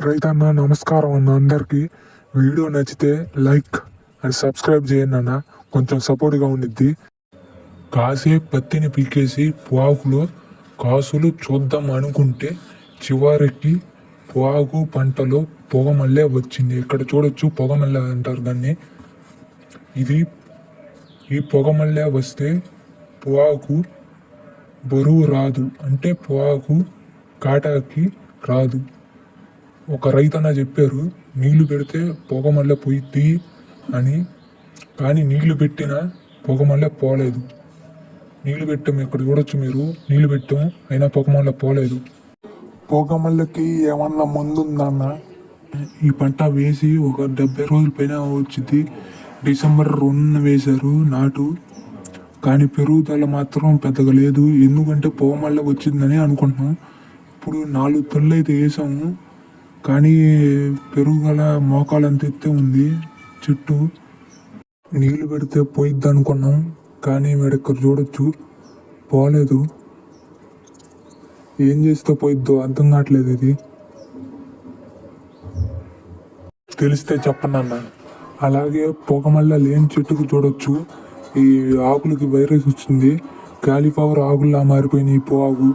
రైతన్న నమస్కారం అన్న అందరికీ. వీడియో నచ్చితే లైక్ అండ్ సబ్స్క్రైబ్ చేయండి అన్న. కొంచెం సపోర్ట్గా ఉండిద్ది. కాసే పత్తిని పీకేసి పొగాకులో కాసులు చూద్దాం అనుకుంటే చివరికి పొగాకు పంటలో పొగమల్లే వచ్చింది. ఇక్కడ చూడొచ్చు? పొగమల్లె అంటారు దాన్ని. ఇది ఈ పొగమల్లె వస్తే పొగాకు బరువు రాదు. అంటే పొగాకు కాటాకి రాదు. ఒక రైతన్న చెప్పారు నీళ్ళు పెడితే పొగ మళ్ళీ పోయిద్ది అని. కానీ నీళ్ళు పెట్టిన పొగ మళ్ళీ పోలేదు. నీళ్ళు పెట్టాము ఇక్కడ చూడొచ్చు మీరు. నీళ్ళు పెట్టాము అయినా పొగ మళ్ళీ పోలేదు. పొగ ఏమన్నా మందు ఉందన్న ఈ పంట వేసి ఒక డెబ్బై రోజుల పైన వచ్చింది. డిసెంబర్ రెండు వేశారు నాటు. కానీ పెరుగుదల మాత్రం పెద్దగా లేదు. ఎందుకంటే పొగ మళ్ళీ వచ్చిందని అనుకుంటున్నాం. ఇప్పుడు నాలుగు తొళ్ళు అయితే వేసాము. కానీ పెరుగుగల మోకాలంత ఎత్తే ఉంది. చెట్టు నీళ్ళు పెడితే పోయిద్ది అనుకున్నాం కానీ మీరు ఇక్కడ చూడొచ్చు. పోలేదు. ఏం చేస్తే పోయిద్దో అర్థం కావట్లేదు ఇది. తెలిస్తే చెప్పండి అన్న. అలాగే పొగమల్ల లేని చెట్టుకు చూడొచ్చు. ఈ ఆకులకి వైరస్ వచ్చింది. క్యాలిఫ్లవర్ ఆకుల్లా మారిపోయినాయి ఈ ఆకు.